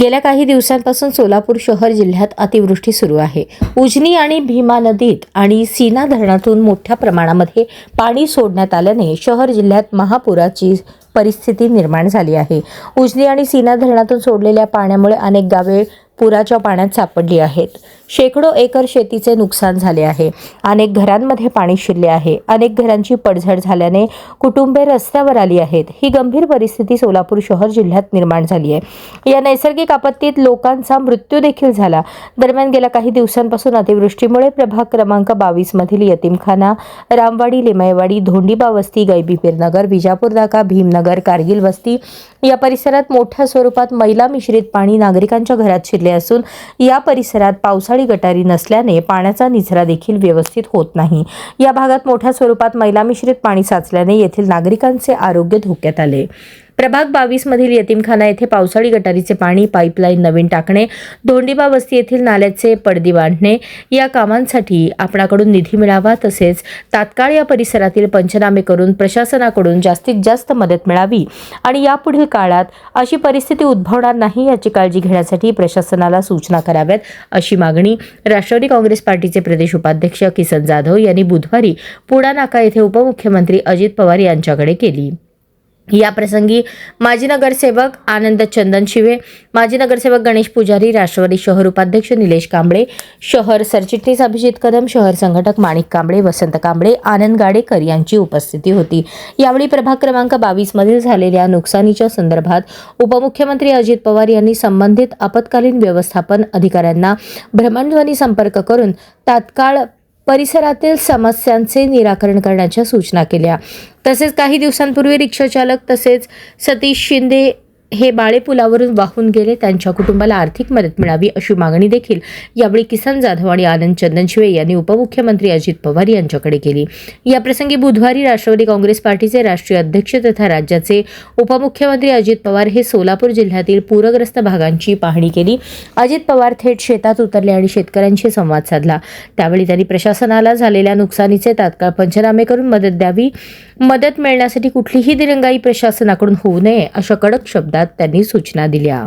गेल्या काही दिवसांपासून सोलापूर शहर जिल्ह्यात अतिवृष्टी सुरू आहे. उजनी आणि भीमा नदीत आणि सीना धरणातून मोठ्या प्रमाणामध्ये पाणी सोडण्यात आल्याने शहर जिल्ह्यात महापुराची परिस्थिती निर्माण झाली आहे. उजनी आणि सीना धरणातून सोडलेल्या पाण्यामुळे अनेक गावे पुराच्या पाण्यात सापडली आहेत. शेकडो एकर शेतीचे नुकसान झाले आहे. अनेक घरांमध्ये पाणी शिरले आहे. अनेक घरांची पडझड झाल्याने कुटुंबे रस्त्यावर आली आहेत. ही गंभीर परिस्थिती सोलापूर शहर जिल्ह्यात निर्माण झाली आहे. या नैसर्गिक आपत्तीत लोकांचा मृत्यू देखील झाला. दरम्यान गेल्या काही दिवसांपासून अतिवृष्टीमुळे प्रभाग क्रमांक बावीस मधील यतीमखाना रामवाडी लिमयवाडी धोंडीबा वस्ती गैबीपीरनगर विजापूर नाका भीमनगर कारगिल वस्ती या परिसरात मोठ्या स्वरूपात मैला मिश्रित पाणी नागरिकांच्या घरात शिरले असून या परिसरात पावसाळी गटारी नसल्याने पाण्याचा निचरा देखील व्यवस्थित होत नाही. या भागात मोठ्या स्वरूपात मैला मिश्रित पाणी साचल्याने येथील नागरिकांचे आरोग्य धोक्यात आले. प्रभाग बावीसमधील यतीमखाना येथे पावसाळी गटारीचे पाणी पाईपलाईन नवीन टाकणे धोंडीबा वस्ती येथील नाल्याचे पडदी बांधणे या कामांसाठी आपणाकडून निधी मिळावा तसेच तात्काळ या परिसरातील पंचनामे करून प्रशासनाकडून जास्तीत जास्त मदत मिळावी आणि यापुढील काळात अशी परिस्थिती उद्भवणार नाही याची काळजी घेण्यासाठी प्रशासनाला सूचना कराव्यात अशी मागणी राष्ट्रवादी काँग्रेस पार्टीचे प्रदेश उपाध्यक्ष किसन जाधव यांनी बुधवारी पुणा नाका येथे उपमुख्यमंत्री अजित पवार यांच्याकडे केली. या प्रसंगी माजी नगरसेवक आनंद चंदन शिवे माजी नगरसेवक गणेश पुजारी राष्ट्रवादी शहर उपाध्यक्ष निलेश कांबळे शहर सरचिटणीस अभिजित कदम शहर संघटक माणिक कांबळे वसंत कांबळे आनंद गाडेकर यांची उपस्थिती होती. यावेळी प्रभाग क्रमांक बावीस मधील झालेल्या नुकसानीच्या संदर्भात उपमुख्यमंत्री अजित पवार यांनी संबंधित आपत्कालीन व्यवस्थापन अधिकाऱ्यांना भ्रमणध्वनी संपर्क करून तात्काळ परिसरातील समस्यांचे निराकरण करण्याच्या सूचना केल्या. तसेच काही दिवसांपूर्वी रिक्षाचालक तसेच सतीश शिंदे हे बाळे पुलावरून वाहून गेले त्यांच्या कुटुंबाला आर्थिक मदत मिळावी अशी मागणी देखील यावेळी किसन जाधव आणि आनंद चंदनशिवे यांनी उपमुख्यमंत्री अजित पवार यांच्याकडे केली. याप्रसंगी बुधवारी राष्ट्रवादी काँग्रेस पार्टीचे राष्ट्रीय अध्यक्ष तथा राज्याचे उपमुख्यमंत्री अजित पवार हे सोलापूर जिल्ह्यातील पूरग्रस्त भागांची पाहणी केली. अजित पवार थेट शेतात उतरले आणि शेतकऱ्यांशी संवाद साधला. त्यावेळी त्यांनी प्रशासनाला झालेल्या नुकसानीचे तात्काळ पंचनामे करून मदत द्यावी मदत मिळण्यासाठी कुठलीही दिरंगाई प्रशासनाकडून होऊ नये अशा कडक शब्दात त्यांनी सूचना दिल्या.